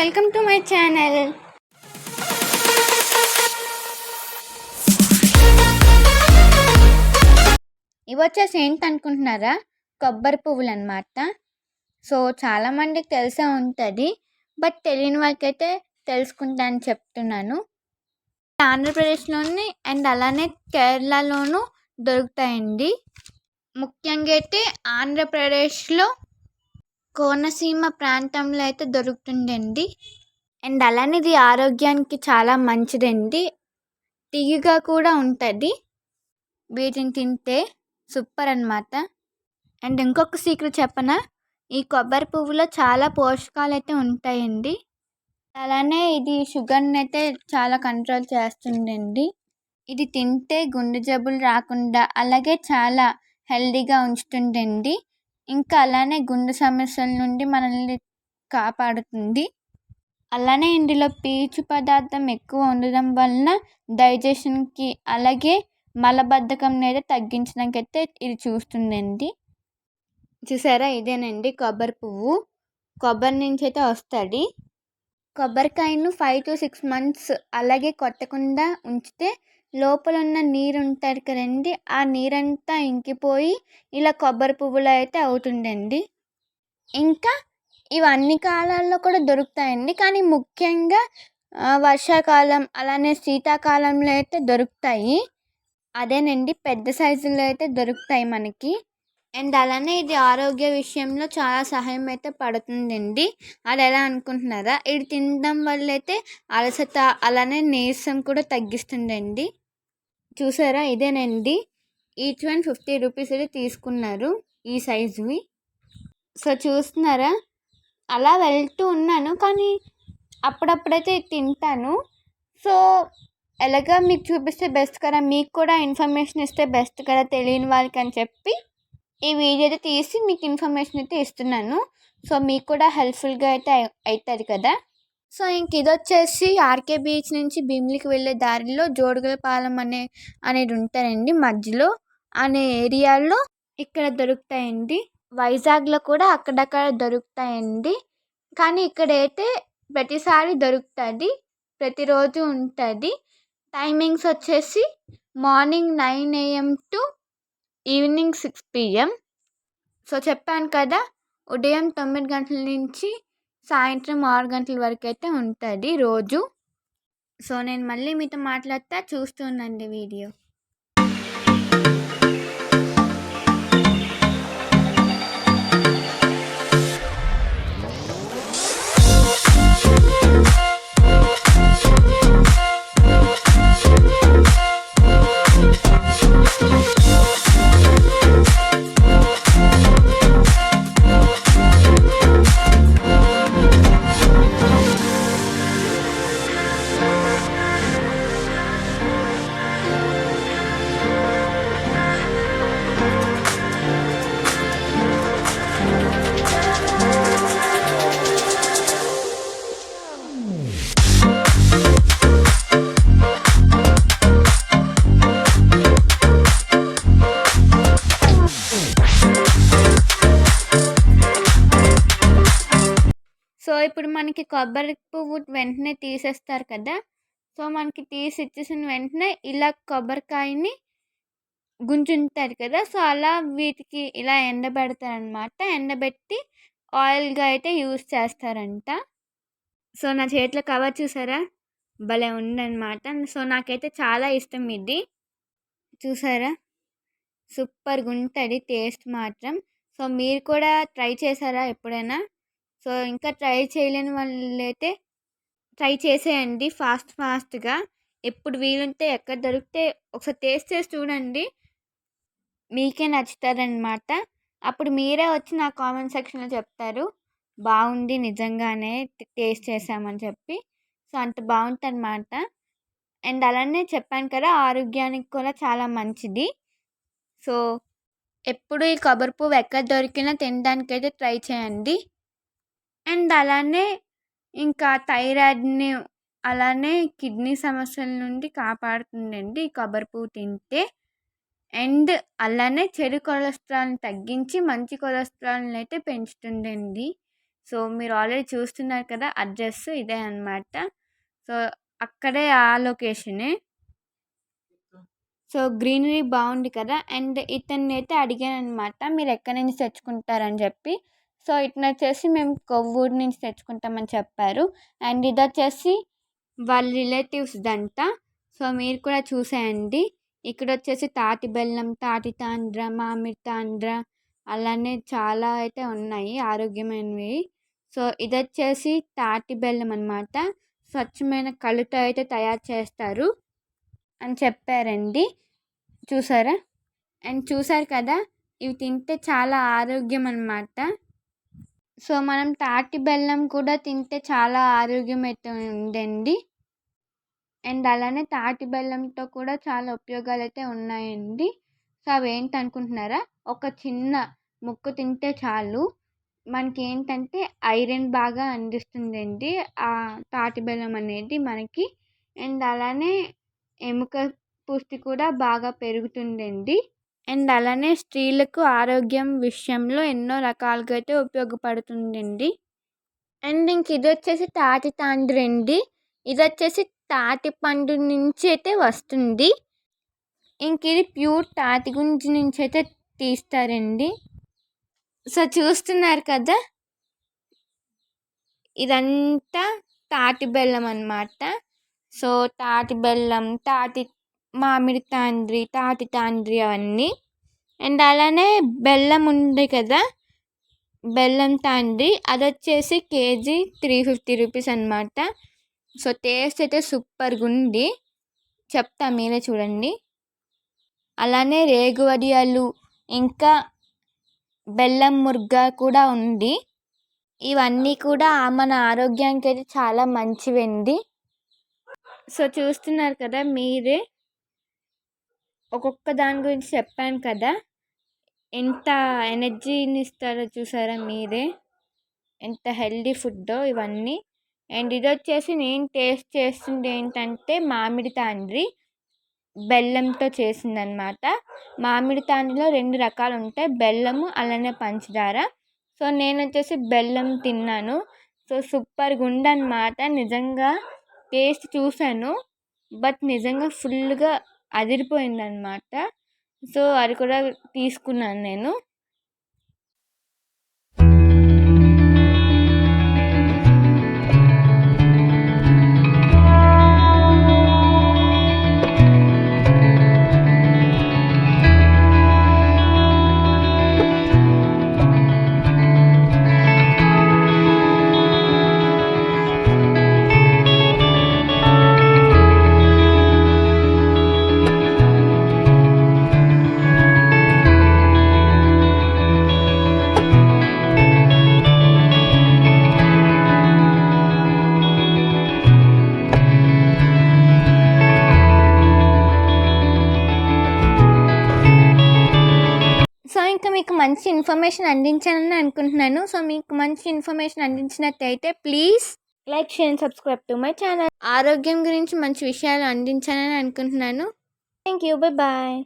Welcome to my channel. ఇవి వచ్చేసి ఏంటి అనుకుంటున్నారా కొబ్బరి పువ్వులు అనమాట సో చాలామందికి తెలిసే ఉంటుంది. బట్ తెలియని వాళ్ళకైతే తెలుసుకుంటా అని చెప్తున్నాను. ఆంధ్రప్రదేశ్లోని అండ్ అలానే కేరళలోనూ దొరుకుతాయండి. ముఖ్యంగా అయితే ఆంధ్రప్రదేశ్లో కోనసీమ ప్రాంతంలో అయితే దొరుకుతుందండి. అండ్ అలానే ఇది ఆరోగ్యానికి చాలా మంచిదండి. తియ్యగా కూడా ఉంటుంది. వీటిని తింటే సూపర్ అనమాట అండ్ ఇంకొక సీక్రెట్ చెప్పనా? ఈ కొబ్బరి పువ్వులో చాలా పోషకాలు అయితే ఉంటాయండి. అలానే ఇది షుగర్ని అయితే చాలా కంట్రోల్ చేస్తుందండి. ఇది తింటే గుండె జబ్బులు రాకుండా అలాగే చాలా హెల్దీగా ఉంచుతుందండి. ఇంకా అలానే గుండె సమస్యల నుండి మనల్ని కాపాడుతుంది. అలానే ఇందులో పీచు పదార్థం ఎక్కువ ఉండడం వలన డైజెషన్కి అలాగే మలబద్ధకం అయితే తగ్గించడానికైతే ఇది చూస్తుందండి. చూసారా? ఇదేనండి కొబ్బరి పువ్వు. కొబ్బరి నుంచి అయితే వస్తుంది. కొబ్బరికాయను ఫైవ్ టు సిక్స్ మంత్స్ అలాగే కొట్టకుండా ఉంచితే లోపల ఉన్న నీరు ఉంటుంది కదండి ఆ నీరంతా ఇంకిపోయి ఇలా కొబ్బరి పువ్వులు అయితే అవుతుందండి. ఇంకా ఇవన్నీ కాలాల్లో కూడా దొరుకుతాయండి. కానీ ముఖ్యంగా వర్షాకాలం అలానే శీతాకాలంలో అయితే దొరుకుతాయి. అదేనండి పెద్ద సైజులో అయితే దొరుకుతాయి మనకి. అండ్ అలానే ఇది ఆరోగ్య విషయంలో చాలా సహాయం అయితే పడుతుందండి. అది ఎలా అనుకుంటున్నారా? ఇది తినడం వల్ల అయితే అలసట అలానే నీరసం కూడా తగ్గిస్తుందండి. చూసారా? ఇదేనండి. ఈచ్ వన్ ఫిఫ్టీ రూపీస్ అయితే తీసుకున్నారు ఈ సైజువి. సో చూస్తున్నారా? అలా వెళ్తూ ఉన్నాను కానీ అప్పుడప్పుడైతే తింటాను. సో ఎలాగా మీకు చూపిస్తే బెస్ట్ కదా? మీకు కూడా ఇన్ఫర్మేషన్ ఇస్తే బెస్ట్ కదా తెలియని వాళ్ళకి అని చెప్పి ఈ వీడియో అయితే తీసి మీకు ఇన్ఫర్మేషన్ అయితే ఇస్తున్నాను. సో మీకు కూడా హెల్ప్ఫుల్గా అయితే అవుతుంది కదా? సో ఇంక ఇది వచ్చేసి ఆర్కే బీచ్ నుంచి భీమిలికి వెళ్ళే దారిలో జోడుగలపాలెం అనే అనేది ఉంటారండి మధ్యలో. అనే ఏరియాలో ఇక్కడ దొరుకుతాయండి. వైజాగ్లో కూడా అక్కడక్కడ దొరుకుతాయండి. కానీ ఇక్కడైతే ప్రతిసారి దొరుకుతుంది ప్రతిరోజు ఉంటుంది. టైమింగ్స్ వచ్చేసి morning nine AM to evening six PM. So చెప్పాను కదా ఉదయం తొమ్మిది గంటల నుంచి సాయంత్రం ఆరు గంటల వరకు అయితే ఉంటుంది రోజు. సో నేను మళ్ళీ మీతో మాట్లాడతా. చూస్తుండండి వీడియో. మనకి కొబ్బరి పువ్వు వెంటనే తీసేస్తారు కదా! సో మనకి తీసి ఇచ్చేసిన వెంటనే ఇలా కొబ్బరికాయని గుంజుంటారు కదా! సో అలా వీటికి ఇలా ఎండబెడతారనమాట. ఎండబెట్టి ఆయిల్గా అయితే యూస్ చేస్తారంట. సో నా చేతిలో కవర్ చూసారా? భలే ఉందన్నమాట సో నాకైతే చాలా ఇష్టం ఇది. చూసారా? సూపర్గా ఉంటుంది టేస్ట్ మాత్రం. సో మీరు కూడా ట్రై చేశారా ఎప్పుడైనా? సో ఇంకా ట్రై చేయలేని వాళ్ళైతే ట్రై చేసేయండి ఫాస్ట్ ఫాస్ట్గా. ఎప్పుడు వీలుంటే ఎక్కడ దొరికితే ఒకసారి టేస్ట్ చేసి చూడండి. మీకే నచ్చుతారనమాట అప్పుడు మీరే వచ్చి నా కామెంట్ సెక్షన్లో చెప్తారు. బాగుంది నిజంగానే టేస్ట్ చేసామని చెప్పి. సో అంత బాగుంటుందన్నమాట అండ్ అలానే చెప్పాను కదా ఆరోగ్యానికి కూడా చాలా మంచిది. సో ఎప్పుడు ఈ కొబ్బరి పువ్వు ఎక్కడ దొరికినా తినడానికైతే ట్రై చేయండి. అండ్ అలానే ఇంకా థైరాయిడ్ని అలానే కిడ్నీ సమస్యల నుండి కాపాడుతుందండి. ఈ కొబ్బరి పువ్వు తింటే. అండ్ అలానే చెడు కొలెస్ట్రాల్ని తగ్గించి మంచి కొలెస్ట్రాల్ని అయితే పెంచుతుందండి. సో మీరు ఆల్రెడీ చూస్తున్నారు కదా అడ్రస్ ఇదే అనమాట సో అక్కడే ఆ లొకేషనే. సో గ్రీనరీ బాగుంది కదా అండ్ ఇతన్ని అయితే అడిగాను అనమాట మీరు ఎక్కడి నుంచి తెచ్చుకుంటారని చెప్పి. సో ఇట్నొచ్చేసి వచ్చేసి మేము కొవ్వూరు నుంచి తెచ్చుకుంటామని చెప్పారు. అండ్ ఇది వచ్చేసి వాళ్ళ రిలేటివ్స్ దంట. సో మీరు కూడా చూసేయండి. ఇక్కడ వచ్చేసి తాటి బెల్లం తాటి తాండ్ర మామిడి తాండ్ర అలానే చాలా అయితే ఉన్నాయి ఆరోగ్యమైనవి. సో ఇది వచ్చేసి తాటి బెల్లం అనమాట స్వచ్ఛమైన కళ్ళుతో అయితే తయారు చేస్తారు అని చెప్పారండి. చూసారా? అండ్ చూసారు కదా ఇవి తింటే చాలా ఆరోగ్యం అనమాట సో మనం తాటి బెల్లం కూడా తింటే చాలా ఆరోగ్యం అయితే ఉందండి అండ్ అలానే తాటి బెల్లంతో కూడా చాలా ఉపయోగాలు అయితే ఉన్నాయండి. సో అవి ఏంటి అనుకుంటున్నారా ఒక చిన్న ముక్క తింటే చాలు. మనకి ఏంటంటే ఐరన్ బాగా అందిస్తుందండి ఆ తాటి బెల్లం అనేది మనకి. అండ్ అలానే ఎముక పుష్టి కూడా బాగా పెరుగుతుందండి. అండ్ అలానే స్త్రీలకు ఆరోగ్యం విషయంలో ఎన్నో రకాలుగా అయితే ఉపయోగపడుతుందండి. అండ్ ఇంక ఇది వచ్చేసి తాటి తాండ్రండి ఇది వచ్చేసి తాటి పండు నుంచి అయితే వస్తుంది. ఇంక ఇది ప్యూర్ తాటి గుంజి నుంచి అయితే తీస్తారండి. సో చూస్తున్నారు కదా? ఇదంతా తాటి బెల్లం అనమాట సో తాటి బెల్లం తాటి మామిడి తాండ్రి తాటి తాండ్రి అవన్నీ. అండ్ అలానే బెల్లం ఉంది కదా బెల్లం తాండ్రి. అది వచ్చేసి కేజీ త్రీ ఫిఫ్టీ రూపీస్ అనమాట సో టేస్ట్ అయితే సూపర్గా ఉంది చెప్తా మీరే చూడండి. అలానే రేగు వడియాలు ఇంకా బెల్లం మురుగ్గా కూడా ఉంది. ఇవన్నీ కూడా మన ఆరోగ్యానికి అయితే చాలా మంచివండి. సో చూస్తున్నారు కదా మీరే. ఒక్కొక్క దాని గురించి చెప్పాను కదా. ఎంత ఎనర్జీని ఇస్తారో చూసారా మీరే. ఎంత హెల్దీ ఫుడ్డో ఇవన్నీ. అండ్ ఇది వచ్చేసి నేను టేస్ట్ చేస్తుంది ఏంటంటే మామిడి తాండ్రి బెల్లంతో చేసిందనమాట. మామిడి తాండ్రిలో రెండు రకాలు ఉంటాయి. బెల్లము అలానే పంచదార. సో నేను వచ్చేసి బెల్లం తిన్నాను. సో సూపర్గా ఉందన్నమాట నిజంగా టేస్ట్ చూశాను. బట్ నిజంగా ఫుల్గా అదిరిపోయిందనమాట. సో అది కూడా తీసుకున్నాను నేను. ఇంకా మీకు మంచి ఇన్ఫర్మేషన్ అందించానని అనుకుంటున్నాను. సో మీకు మంచి information అందించినట్టయితే please like share and subscribe to my channel. ఆరోగ్యం గురించి మంచి విషయాలు అందించానని అనుకుంటున్నాను. Thank you bye bye.